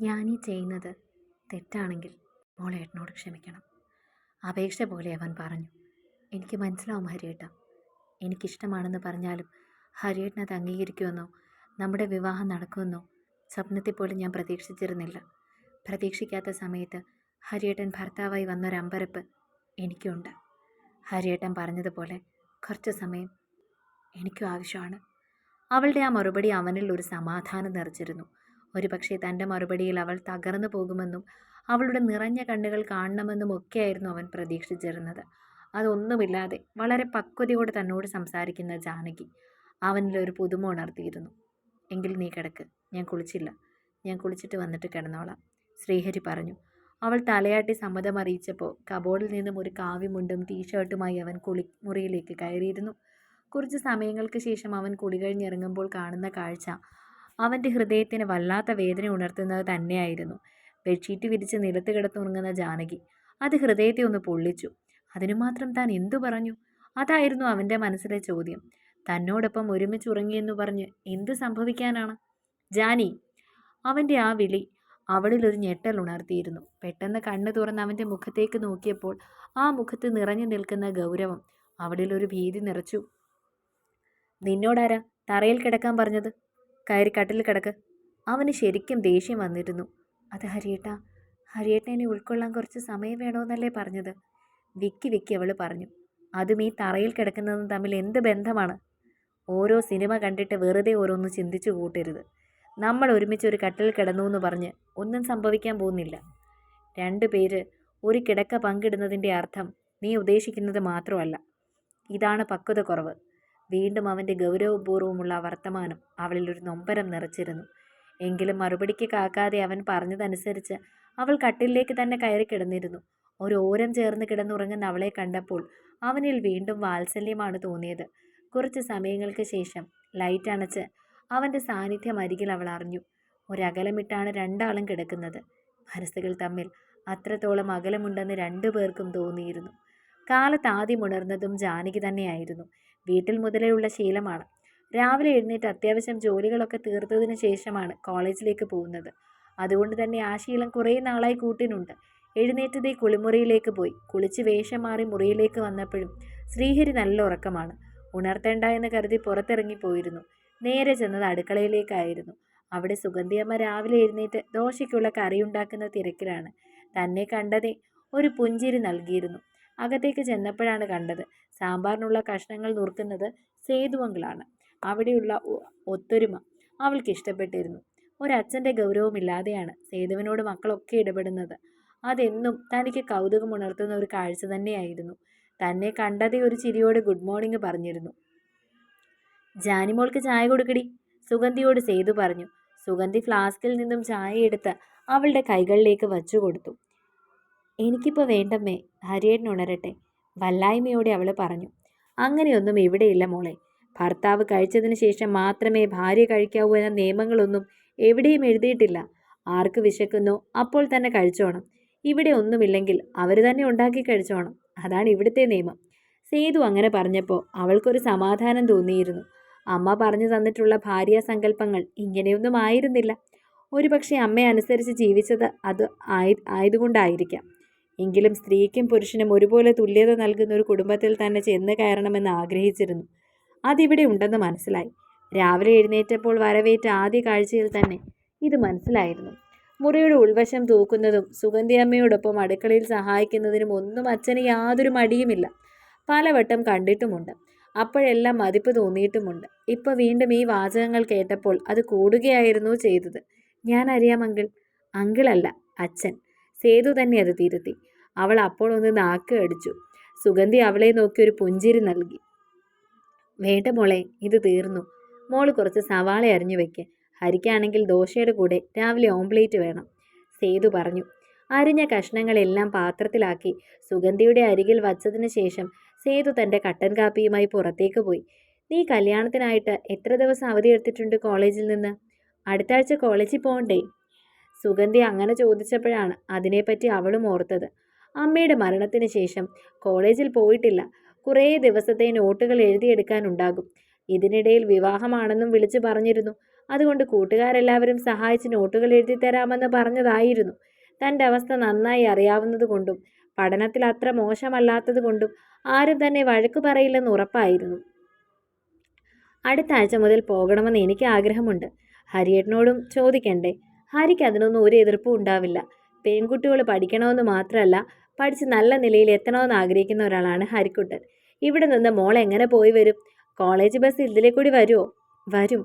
ഞാനീ ചെയ്യുന്നത് തെറ്റാണെങ്കിൽ മോളെ ഏട്ടനോട് ക്ഷമിക്കണം. അപേക്ഷ പോലെ അവൻ പറഞ്ഞു. എനിക്ക് മനസ്സിലാവും ഹരിയേട്ട. എനിക്കിഷ്ടമാണെന്ന് പറഞ്ഞാലും ഹരിയേട്ടൻ അത് അംഗീകരിക്കുമെന്നോ നമ്മുടെ വിവാഹം നടക്കുമെന്നോ സ്വപ്നത്തിൽ പോലും ഞാൻ പ്രതീക്ഷിച്ചിരുന്നില്ല. പ്രതീക്ഷിക്കാത്ത സമയത്ത് ഹരിയേട്ടൻ ഭർത്താവായി വന്നൊരമ്പരപ്പ് എനിക്കുണ്ട്. ഹരിയേട്ടൻ പറഞ്ഞതുപോലെ കുറച്ച് സമയം എനിക്കും ആവശ്യമാണ്. അവളുടെ ആ മറുപടി അവനിൽ ഒരു സമാധാനം നിറച്ചിരുന്നു. ഒരുപക്ഷെ തന്റെ മറുപടിയിൽ അവൾ തകർന്നു പോകുമെന്നും അവളുടെ നിറഞ്ഞ കണ്ണുകൾ കാണണമെന്നും ഒക്കെയായിരുന്നു അവൻ പ്രതീക്ഷിച്ചിരുന്നത്. അതൊന്നുമില്ലാതെ വളരെ പക്വതയോടെ തന്നോട് സംസാരിക്കുന്ന ജാനകി അവനിൽ ഒരു പുതുമ ഉണർത്തിയിരുന്നു. എങ്കിൽ നീ കിടക്ക് ഞാൻ കുളിച്ചില്ല. ഞാൻ കുളിച്ചിട്ട് വന്നിട്ട് കിടന്നോളാം ശ്രീഹരി പറഞ്ഞു. അവൾ തലയാട്ടി സമ്മതം അറിയിച്ചപ്പോൾ കബോർഡിൽ നിന്നും ഒരു കാവ്യമുണ്ടും ടീഷർട്ടുമായി അവൻ കുളി മുറിയിലേക്ക് കയറിയിരുന്നു. കുറച്ച് സമയങ്ങൾക്ക് ശേഷം അവൻ കുളി കഴിഞ്ഞിറങ്ങുമ്പോൾ കാണുന്ന കാഴ്ച അവന്റെ ഹൃദയത്തിന് വല്ലാത്ത വേദന ഉണർത്തുന്നത് തന്നെയായിരുന്നു. ബെഡ്ഷീറ്റ് വിരിച്ച് നിലത്ത് കിടത്തുറങ്ങുന്ന ജാനകി അത് ഹൃദയത്തെ ഒന്ന് പൊള്ളിച്ചു. അതിനു മാത്രം താൻ എന്തു പറഞ്ഞു? അതായിരുന്നു അവന്റെ മനസ്സിലെ ചോദ്യം. തന്നോടൊപ്പം ഒരുമിച്ച് ഉറങ്ങിയെന്ന് പറഞ്ഞ് എന്ത് സംഭവിക്കാനാണ്? ജാനി അവന്റെ ആ വിളി അവളിൽ ഒരു ഞെട്ടൽ ഉണർത്തിയിരുന്നു. പെട്ടെന്ന് കണ്ണു തുറന്ന് അവന്റെ മുഖത്തേക്ക് നോക്കിയപ്പോൾ ആ മുഖത്ത് നിറഞ്ഞു നിൽക്കുന്ന ഗൗരവം അവളിലൊരു ഭീതി നിറച്ചു. നിന്നോടാരാ തറയിൽ കിടക്കാൻ പറഞ്ഞത്? കയറി കട്ടിൽ കിടക്ക്. അവന് ശരിക്കും ദേഷ്യം വന്നിരുന്നു. അത് ഹരിയേട്ട ഹരിയേട്ടനെ ഉൾക്കൊള്ളാൻ കുറച്ച് സമയം വേണമെന്നല്ലേ പറഞ്ഞത്? വിക്കി വിക്കി അവൾ പറഞ്ഞു. അതും ഈ തറയിൽ കിടക്കുന്നതും തമ്മിൽ എന്ത് ബന്ധമാണ്? ഓരോ സിനിമ കണ്ടിട്ട് വെറുതെ ഓരോന്ന് ചിന്തിച്ചു കൂട്ടരുത്. നമ്മൾ ഒരുമിച്ച് ഒരു കട്ടിൽ കിടന്നു എന്ന് പറഞ്ഞ് ഒന്നും സംഭവിക്കാൻ പോകുന്നില്ല. രണ്ടു പേര് ഒരു കിടക്ക പങ്കിടുന്നതിന്റെ അർത്ഥം നീ ഉദ്ദേശിക്കുന്നത് മാത്രമല്ല. ഇതാണ് പക്വത കുറവ്. വീണ്ടും അവന്റെ ഗൗരവപൂർവമുള്ള വർത്തമാനം അവളിൽ ഒരു നൊമ്പരം നിറച്ചിരുന്നു. എങ്കിലും മറുപടിക്ക് കാക്കാതെ അവൻ പറഞ്ഞതനുസരിച്ച് അവൾ കട്ടിലേക്ക് തന്നെ കയറി കിടന്നിരുന്നു. ഒരു ഓരം ചേർന്ന് കിടന്നുറങ്ങുന്ന അവളെ കണ്ടപ്പോൾ അവനിൽ വീണ്ടും വാത്സല്യമാണ് തോന്നിയത്. കുറച്ച് സമയങ്ങൾക്ക് ശേഷം ലൈറ്റ് അണച്ച് അവന്റെ സാന്നിധ്യം അരികിൽ അവൾ അറിഞ്ഞു. ഒരകലമിട്ടാണ് രണ്ടാളും കിടക്കുന്നത്. മനസ്സുകൾ തമ്മിൽ അത്രത്തോളം അകലമുണ്ടെന്ന് രണ്ടു പേർക്കും തോന്നിയിരുന്നു കാലത്താദ്യമുണർന്നതും ജാനകി തന്നെയായിരുന്നു. വീട്ടിൽ മുതലേ ഉള്ള ശീലമാണ്. രാവിലെ എഴുന്നേറ്റ് അത്യാവശ്യം ജോലികളൊക്കെ തീർത്തതിന് ശേഷമാണ് കോളേജിലേക്ക് പോകുന്നത്. അതുകൊണ്ട് തന്നെ ആ ശീലം കുറേ നാളായി കൂട്ടിനുണ്ട്. എഴുന്നേറ്റതേ കുളിമുറിയിലേക്ക് പോയി. കുളിച്ച് വേഷം മാറി മുറിയിലേക്ക് വന്നപ്പോഴും ശ്രീഹരി നല്ല ഉറക്കമാണ്. ഉണർത്തേണ്ട എന്ന് കരുതി പുറത്തിറങ്ങിപ്പോയിരുന്നു നേരെ ചെന്നത് അടുക്കളയിലേക്കായിരുന്നു. അവിടെ സുഗന്ധിയമ്മ രാവിലെ എഴുന്നേറ്റ് ദോശയ്ക്കുള്ള കറിയുണ്ടാക്കുന്ന തിരക്കിലാണ്. തന്നെ കണ്ടതേ ഒരു പുഞ്ചിരി നൽകിയിരുന്നു. അകത്തേക്ക് ചെന്നപ്പോഴാണ് കണ്ടത്. സാമ്പാറിനുള്ള കഷ്ണങ്ങൾ നുറുക്കുന്നത് സേതുവങ്കിളാണ് അവിടെയുള്ള ഒത്തൊരുമ അവൾക്ക് ഇഷ്ടപ്പെട്ടിരുന്നു. ഒരച്ഛന്റെ ഗൗരവമില്ലാതെയാണ് സേതുവിനോട് മക്കളൊക്കെ ഇടപെടുന്നത്. അതെന്നും തനിക്ക് കൗതുകമുണർത്തുന്ന ഒരു കാഴ്ച തന്നെയായിരുന്നു. തന്നെ കണ്ടതേ ഒരു ചിരിയോട് ഗുഡ് മോർണിംഗ് പറഞ്ഞിരുന്നു. ജാനിമോൾക്ക് ചായ കൊടുക്കടി സുഗന്ധിയോട് സേതു പറഞ്ഞു. സുഗന്ധി ഫ്ലാസ്കിൽ നിന്നും ചായ എടുത്ത് അവളുടെ കൈകളിലേക്ക് വച്ചു കൊടുത്തു എനിക്കിപ്പോൾ വേണ്ടമ്മേ ഹരിയേട്ടൻ ഉണരട്ടെ വല്ലായ്മയോടെ അവൾ പറഞ്ഞു. അങ്ങനെയൊന്നും ഇവിടെയില്ല മോളെ. ഭർത്താവ് കഴിച്ചതിന് ശേഷം മാത്രമേ ഭാര്യ കഴിക്കാവൂ എന്ന നിയമങ്ങളൊന്നും എവിടെയും എഴുതിയിട്ടില്ല. ആർക്ക് വിശക്കുന്നോ അപ്പോൾ തന്നെ കഴിച്ചോണം. ഇവിടെ ഒന്നുമില്ലെങ്കിൽ അവർ തന്നെ ഉണ്ടാക്കി കഴിച്ചോണം. അതാണ് ഇവിടുത്തെ നിയമം. സേതു അങ്ങനെ പറഞ്ഞപ്പോൾ അവൾക്കൊരു സമാധാനം തോന്നിയിരുന്നു. അമ്മ പറഞ്ഞു തന്നിട്ടുള്ള ഭാര്യാ സങ്കല്പങ്ങൾ ഇങ്ങനെയൊന്നും ആയിരുന്നില്ല. ഒരുപക്ഷെ അമ്മയനുസരിച്ച് ജീവിച്ചത് അത് ആയി ആയതുകൊണ്ടായിരിക്കാം. എങ്കിലും സ്ത്രീക്കും പുരുഷനും ഒരുപോലെ തുല്യത നൽകുന്ന ഒരു കുടുംബത്തിൽ തന്നെ ചെന്ന് കയറണമെന്ന് ആഗ്രഹിച്ചിരുന്നു. അതിവിടെ ഉണ്ടെന്ന് മനസ്സിലായി. രാവിലെ എഴുന്നേറ്റപ്പോൾ വരവേറ്റ ആദ്യ കാഴ്ചയിൽ തന്നെ ഇത് മനസ്സിലായിരുന്നു. മുറിയുടെ ഉൾവശം തൂക്കുന്നതും സുഗന്ധിയമ്മയോടൊപ്പം അടുക്കളയിൽ സഹായിക്കുന്നതിനും ഒന്നും അച്ഛന് യാതൊരു മടിയുമില്ല. പലവട്ടം കണ്ടിട്ടുമുണ്ട്. അപ്പോഴെല്ലാം മതിപ്പ് തോന്നിയിട്ടുമുണ്ട്. ഇപ്പോൾ വീണ്ടും ഈ വാചകങ്ങൾ കേട്ടപ്പോൾ അത് കൂടുകയായിരുന്നു ചെയ്തത്. ഞാൻ അങ്കിൾ. അങ്കിളല്ല അച്ഛൻ. സേതു തന്നെ അത് തിരുത്തി. അവൾ അപ്പോൾ ഒന്ന് നാക്ക് അടിച്ചു. സുഗന്ധി അവളെ നോക്കി ഒരു പുഞ്ചിരി നൽകി. വേണ്ട മോളെ ഇത് തീർന്നു. മോൾ കുറച്ച് സവാള അരിഞ്ഞു വെക്ക്. ഹരിക്കാണെങ്കിൽ ദോശയുടെ കൂടെ രാവിലെ ഓംപ്ലേറ്റ് വേണം. സേതു പറഞ്ഞു. അരിഞ്ഞ കഷ്ണങ്ങളെല്ലാം പാത്രത്തിലാക്കി സുഗന്ധിയുടെ അരികിൽ വച്ചതിന് ശേഷം സേതു തന്റെ കട്ടൻ കാപ്പിയുമായി പുറത്തേക്ക് പോയി. നീ കല്യാണത്തിനായിട്ട് എത്ര ദിവസം അവധി എടുത്തിട്ടുണ്ട് കോളേജിൽ നിന്ന്? അടുത്ത ആഴ്ച കോളേജിൽ പോകണ്ടേ സുഗന്ധി അങ്ങനെ ചോദിച്ചപ്പോഴാണ് അതിനെപ്പറ്റി അവളും ഓർത്തത്. അമ്മയുടെ മരണത്തിന് ശേഷം കോളേജിൽ പോയിട്ടില്ല. കുറേ ദിവസത്തെ നോട്ടുകൾ എഴുതിയെടുക്കാനുണ്ടാകും. ഇതിനിടയിൽ വിവാഹമാണെന്നും വിളിച്ചു പറഞ്ഞിരുന്നു. അതുകൊണ്ട് കൂട്ടുകാരെല്ലാവരും സഹായിച്ച് നോട്ടുകൾ എഴുതി തരാമെന്ന് പറഞ്ഞതായിരുന്നു. തന്റെ അവസ്ഥ നന്നായി അറിയാവുന്നതുകൊണ്ടും പഠനത്തിൽ അത്ര മോശമല്ലാത്തതുകൊണ്ടും ആരും തന്നെ വഴക്ക് പറയില്ലെന്ന് ഉറപ്പായിരുന്നു. അടുത്ത ആഴ്ച മുതൽ പോകണമെന്ന് എനിക്ക് ആഗ്രഹമുണ്ട്. ഹരിയേട്ടനോടും ചോദിക്കണ്ടേ? ഹരിക്ക് അതിനൊന്നും ഒരു എതിർപ്പും ഉണ്ടാവില്ല. പെൺകുട്ടികൾ പഠിക്കണമെന്ന് മാത്രമല്ല പഠിച്ച് നല്ല നിലയിൽ എത്തണമെന്ന് ആഗ്രഹിക്കുന്ന ഒരാളാണ് ഹരിക്കുട്ടൻ. ഇവിടെ നിന്ന് മോൾ എങ്ങനെ പോയി വരും? കോളേജ് ബസ് ഇതിലെ കൂടി വരുമോ വരും.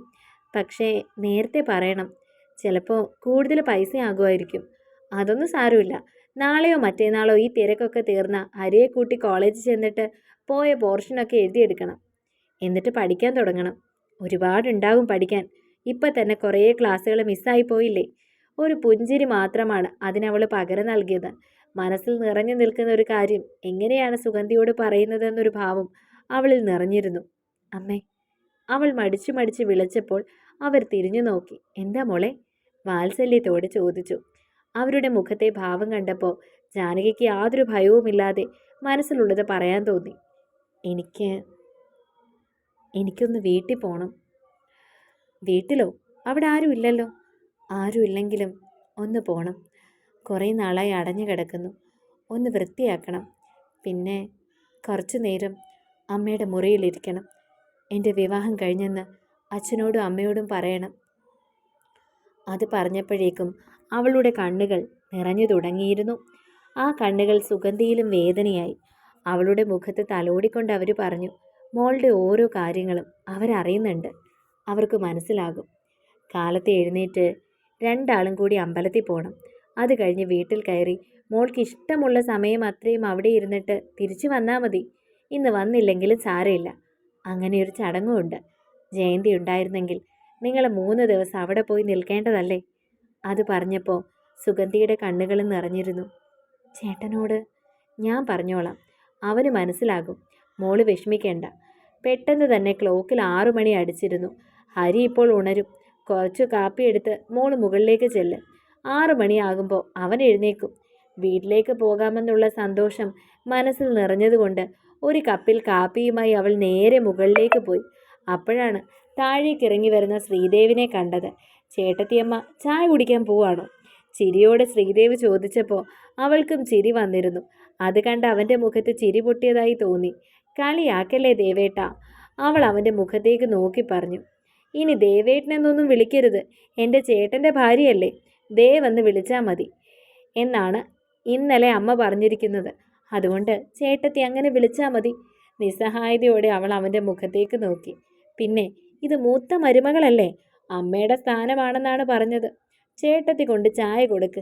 പക്ഷേ നേരത്തെ പറയണം. ചിലപ്പോൾ കൂടുതൽ പൈസ ആകുമായിരിക്കും അതൊന്നും സാരമില്ല. നാളെയോ മറ്റേനാളോ ഈ തിരക്കൊക്കെ തീർന്ന ഹരിയെ കൂട്ടി കോളേജിൽ ചെന്നിട്ട് പോയ പോർഷനൊക്കെ എഴുതിയെടുക്കണം. എന്നിട്ട് പഠിക്കാൻ തുടങ്ങണം. ഒരുപാടുണ്ടാകും പഠിക്കാൻ. ഇപ്പം തന്നെ കുറേ ക്ലാസ്സുകൾ മിസ്സായി പോയില്ലേ? ഒരു പുഞ്ചിരി മാത്രമാണ് അതിനവൾ പകരം നൽകിയത്. മനസ്സിൽ നിറഞ്ഞു നിൽക്കുന്ന ഒരു കാര്യം എങ്ങനെയാണ് സുഗന്ധിയോട് പറയുന്നതെന്നൊരു ഭാവം അവളിൽ നിറഞ്ഞിരുന്നു. അമ്മേ അവൾ മടിച്ചു മടിച്ച് വിളിച്ചപ്പോൾ അവർ തിരിഞ്ഞു നോക്കി. എന്താ മോളെ? വാത്സല്യത്തോടെ ചോദിച്ചു. അവരുടെ മുഖത്തെ ഭാവം കണ്ടപ്പോൾ ജാനകിക്ക് യാതൊരു ഭയവുമില്ലാതെ മനസ്സിലുള്ളത് പറയാൻ തോന്നി. എനിക്ക് എനിക്കൊന്ന് വീട്ടിൽ പോകണം വീട്ടിലോ? അവിടെ ആരും ഇല്ലല്ലോ? ആരും ഇല്ലെങ്കിലും ഒന്ന് പോകണം കുറേ നാളായി അടഞ്ഞു കിടക്കുന്നു. ഒന്ന് വൃത്തിയാക്കണം. പിന്നെ കുറച്ചു നേരം അമ്മയുടെ മുറിയിലിരിക്കണം എന്റെ വിവാഹം കഴിഞ്ഞെന്ന് അച്ഛനോടും അമ്മയോടും പറയണം. അത് പറഞ്ഞപ്പോഴേക്കും അവളുടെ കണ്ണുകൾ നിറഞ്ഞു തുടങ്ങിയിരുന്നു. ആ കണ്ണുകൾ സുഗന്ധിയിലും വേദനയായി. അവളുടെ മുഖത്ത് തലോടിക്കൊണ്ട് അവർ പറഞ്ഞു മോളുടെ ഓരോ കാര്യങ്ങളും അവരറിയുന്നുണ്ട്. അവർക്ക് മനസ്സിലാകും. കാലത്ത് എഴുന്നേറ്റ് രണ്ടാളും കൂടി അമ്പലത്തിൽ പോകണം അത് കഴിഞ്ഞ് വീട്ടിൽ കയറി മോൾക്ക് ഇഷ്ടമുള്ള സമയം അത്രയും അവിടെ ഇരുന്നിട്ട് തിരിച്ചു വന്നാൽ മതി. ഇന്ന് വന്നില്ലെങ്കിലും സാരമില്ല അങ്ങനെ ഒരു ചടങ്ങുമുണ്ട്. ജയന്തി ഉണ്ടായിരുന്നെങ്കിൽ നിങ്ങൾ മൂന്ന് ദിവസം അവിടെ പോയി നിൽക്കേണ്ടതല്ലേ അത് പറഞ്ഞപ്പോൾ സുഗന്ധിയുടെ കണ്ണുകൾ നിറഞ്ഞിരുന്നു. ചേട്ടനോട് ഞാൻ പറഞ്ഞോളാം. അവന് മനസ്സിലാകും. മോൾ വിഷമിക്കേണ്ട. പെട്ടെന്ന് തന്നെ ക്ലോക്കിൽ ആറു മണി അടിച്ചിരുന്നു. ഹരി ഇപ്പോൾ ഉണരും. കുറച്ച് കാപ്പി എടുത്ത് മോൾ മുകളിലേക്ക് ചെല്ല്. ആറു മണിയാകുമ്പോൾ അവൻ എഴുന്നേക്കും വീട്ടിലേക്ക് പോകാമെന്നുള്ള സന്തോഷം മനസ്സിൽ നിറഞ്ഞതുകൊണ്ട് ഒരു കപ്പിൽ കാപ്പിയുമായി അവൾ നേരെ മുകളിലേക്ക് പോയി. അപ്പോഴാണ് താഴേക്ക് ഇറങ്ങി വരുന്ന ശ്രീദേവിനെ കണ്ടത്. ചേട്ടത്തിയമ്മ ചായ കുടിക്കാൻ പോവാണോ? ചിരിയോടെ ശ്രീദേവ് ചോദിച്ചപ്പോൾ അവൾക്കും ചിരി വന്നിരുന്നു. അത് കണ്ട് അവന്റെ മുഖത്ത് ചിരി പൊട്ടിയതായി തോന്നി. കളിയാക്കല്ലേ ദേവേട്ട? അവൾ അവന്റെ മുഖത്തേക്ക് നോക്കി പറഞ്ഞു. ഇനി ദേവേട്ടനെന്നൊന്നും വിളിക്കരുത്. എന്റെ ചേട്ടന്റെ ഭാര്യയല്ലേ. ദേവെന്ന് വിളിച്ചാൽ മതി. എന്നാണ് ഇന്നലെ അമ്മ പറഞ്ഞിരിക്കുന്നത്. അതുകൊണ്ട് ചേട്ടത്തി അങ്ങനെ വിളിച്ചാൽ മതി. നിസ്സഹായതയോടെ അവൾ അവന്റെ മുഖത്തേക്ക് നോക്കി. പിന്നെ ഇത് മൂത്ത മരുമകളല്ലേ? അമ്മയുടെ സ്ഥാനമാണെന്നാണ് പറഞ്ഞത്. ചേട്ടത്തി കൊണ്ട് ചായ കൊടുക്ക്.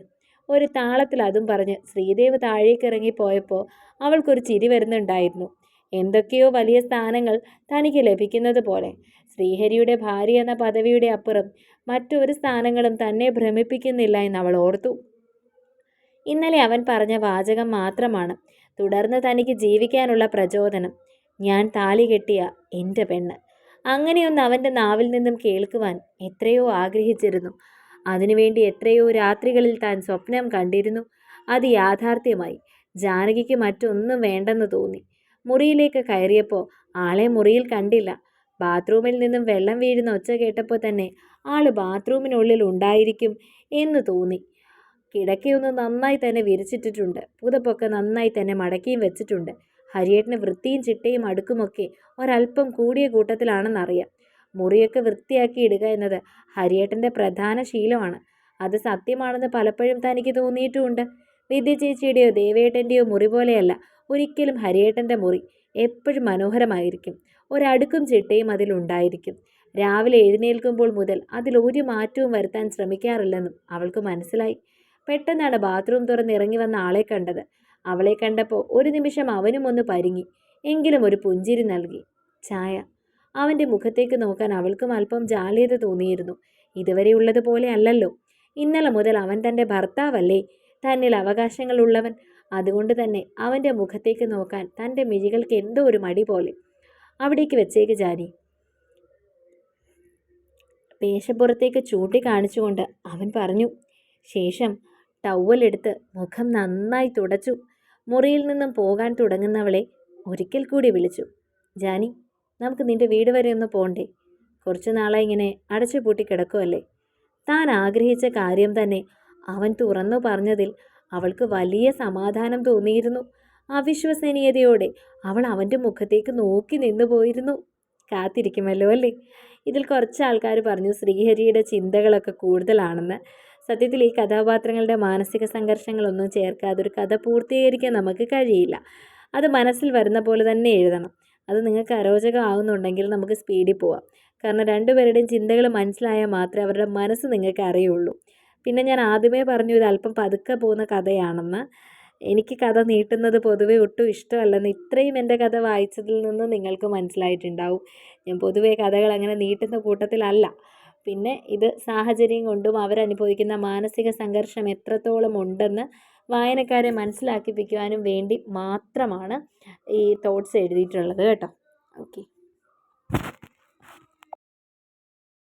ഒരു താളത്തിൽ അതും പറഞ്ഞ് ശ്രീദേവ് താഴേക്ക് ഇറങ്ങി പോയപ്പോൾ അവൾക്കൊരു ചിരി വരുന്നുണ്ടായിരുന്നു. എന്തൊക്കെയോ വലിയ സ്ഥാനങ്ങൾ തനിക്ക് ലഭിക്കുന്നത് പോലെ. ശ്രീഹരിയുടെ ഭാര്യ എന്ന പദവിയുടെ അപ്പുറം മറ്റൊരു സ്ഥാനങ്ങളും തന്നെ ഭ്രമിപ്പിക്കുന്നില്ല എന്ന് അവൾ ഓർത്തു. ഇന്നലെ അവൻ പറഞ്ഞ വാചകം മാത്രമാണ് തുടർന്ന് തനിക്ക് ജീവിക്കാനുള്ള പ്രചോദനം. ഞാൻ താലി കെട്ടിയ എന്റെ പെണ്ണ്. അങ്ങനെയൊന്ന് അവന്റെ നാവിൽ നിന്നും കേൾക്കുവാൻ എത്രയോ ആഗ്രഹിച്ചിരുന്നു. അതിനുവേണ്ടി എത്രയോ രാത്രികളിൽ താൻ സ്വപ്നം കണ്ടിരുന്നു. അത് യാഥാർത്ഥ്യമായി. ജാനകിക്ക് മറ്റൊന്നും വേണ്ടെന്ന് തോന്നി. മുറിയിലേക്ക് കയറിയപ്പോൾ ആളെ മുറിയിൽ കണ്ടില്ല. ബാത്റൂമിൽ നിന്നും വെള്ളം വീഴുന്ന ഒച്ച കേട്ടപ്പോൾ തന്നെ ആൾ ബാത്റൂമിനുള്ളിൽ ഉണ്ടായിരിക്കും എന്ന് തോന്നി. കിടക്കയൊന്ന് നന്നായി തന്നെ വിരിച്ചിട്ടിട്ടുണ്ട്. പുതപ്പൊക്കെ നന്നായി തന്നെ മടക്കിയും വെച്ചിട്ടുണ്ട്. ഹരിയേട്ടന് വൃത്തിയും ചിട്ടയും അടുക്കുമൊക്കെ ഒരല്പം കൂടിയ കൂട്ടത്തിലാണെന്നറിയാം. മുറിയൊക്കെ വൃത്തിയാക്കി ഇടുക എന്നത് ഹരിയേട്ടന്റെ പ്രധാന ശീലമാണ്. അത് സത്യമാണെന്ന് പലപ്പോഴും തനിക്ക് തോന്നിയിട്ടുമുണ്ട്. വിദ്യ ചേച്ചിയുടെയോ ദേവേട്ടന്റെയോ മുറി പോലെയല്ല ഒരിക്കലും ഹരിയേട്ടന്റെ മുറി എപ്പോഴും മനോഹരമായിരിക്കും. ഒരടുക്കും ചിട്ടയും അതിലുണ്ടായിരിക്കും. രാവിലെ എഴുന്നേൽക്കുമ്പോൾ മുതൽ അതിൽ ഒരു മാറ്റവും വരുത്താൻ ശ്രമിക്കാറില്ലെന്നും അവൾക്ക് മനസ്സിലായി. പെട്ടെന്നാണ് ബാത്റൂം തുറന്ന് ഇറങ്ങി വന്ന ആളെ കണ്ടത്. അവളെ കണ്ടപ്പോൾ ഒരു നിമിഷം അവനും ഒന്ന് പരിങ്ങി. എങ്കിലും ഒരു പുഞ്ചിരി നൽകി. ചായ അവന്റെ മുഖത്തേക്ക് നോക്കാൻ അവൾക്കും അല്പം ജാള്യത തോന്നിയിരുന്നു. ഇതുവരെയുള്ളതുപോലെ അല്ലല്ലോ. ഇന്നലെ മുതൽ അവൻ തന്റെ ഭർത്താവല്ലേ? തന്നിൽ അവകാശങ്ങളുള്ളവൻ. അതുകൊണ്ട് തന്നെ അവന്റെ മുഖത്തേക്ക് നോക്കാൻ തന്റെ മിഴികൾക്ക് എന്തോ ഒരു മടി പോലെ. അവിടേക്ക് വെച്ചേക്ക് ചാരി പേശപ്പുറത്തേക്ക് ചൂണ്ടിക്കാണിച്ചുകൊണ്ട് അവൻ പറഞ്ഞു ശേഷം ടവലെടുത്ത് മുഖം നന്നായി തുടച്ചു. മുറിയിൽ നിന്നും പോകാൻ തുടങ്ങുന്നവളെ ഒരിക്കൽ കൂടി വിളിച്ചു. ജാനി നമുക്ക് നിന്റെ വീട് വരെ ഒന്ന് പോണ്ടേ? കുറച്ച് നാളായി ഇങ്ങനെ അടച്ചു പൂട്ടി കിടക്കുമല്ലേ താൻ ആഗ്രഹിച്ച കാര്യം തന്നെ അവൻ തുറന്നു പറഞ്ഞതിൽ അവൾക്ക് വലിയ സമാധാനം തോന്നിയിരുന്നു. അവിശ്വസനീയതയോടെ അവൾ അവന്റെ മുഖത്തേക്ക് നോക്കി നിന്നു പോയിരുന്നു. കാത്തിരിക്കുമല്ലോ അല്ലേ? ഇതിൽ കുറച്ച് ആൾക്കാർ പറഞ്ഞു ശ്രീഹരിയുടെ ചിന്തകളൊക്കെ കൂടുതലാണെന്ന്. സത്യത്തിൽ ഈ കഥാപാത്രങ്ങളുടെ മാനസിക സംഘർഷങ്ങളൊന്നും ചേർക്കാതെ ഒരു കഥ പൂർത്തീകരിക്കാൻ നമുക്ക് കഴിയില്ല. അത് മനസ്സിൽ വരുന്ന പോലെ തന്നെ എഴുതണം. അത് നിങ്ങൾക്ക് അരോചകമാകുന്നുണ്ടെങ്കിൽ നമുക്ക് സ്പീഡിൽ പോവാം. കാരണം രണ്ടുപേരുടെയും ചിന്തകൾ മനസ്സിലായാൽ മാത്രമേ അവരുടെ മനസ്സ് നിങ്ങൾക്ക് അറിയുള്ളൂ. പിന്നെ ഞാൻ ആദ്യമേ പറഞ്ഞു ഇത് അല്പം പതുക്കെ പോകുന്ന കഥയാണെന്ന്. എനിക്ക് കഥ നീട്ടുന്നത് പൊതുവേ ഒട്ടും ഇഷ്ടമല്ലെന്ന് ഇത്രയും എന്റെ കഥ വായിച്ചതിൽ നിന്ന് നിങ്ങൾക്ക് മനസ്സിലായിട്ടുണ്ടാവും. ഞാൻ പൊതുവേ കഥകൾ അങ്ങനെ നീട്ടുന്ന കൂട്ടത്തിലല്ല പിന്നെ ഇത് സാഹചര്യം കൊണ്ടും അവരനുഭവിക്കുന്ന മാനസിക സംഘർഷം എത്രത്തോളം ഉണ്ടെന്ന് വായനക്കാരെ മനസ്സിലാക്കിപ്പിക്കുവാനും വേണ്ടി മാത്രമാണ് ഈ തോട്ട്സ് എഴുതിയിട്ടുള്ളത് കേട്ടോ. ഓക്കെ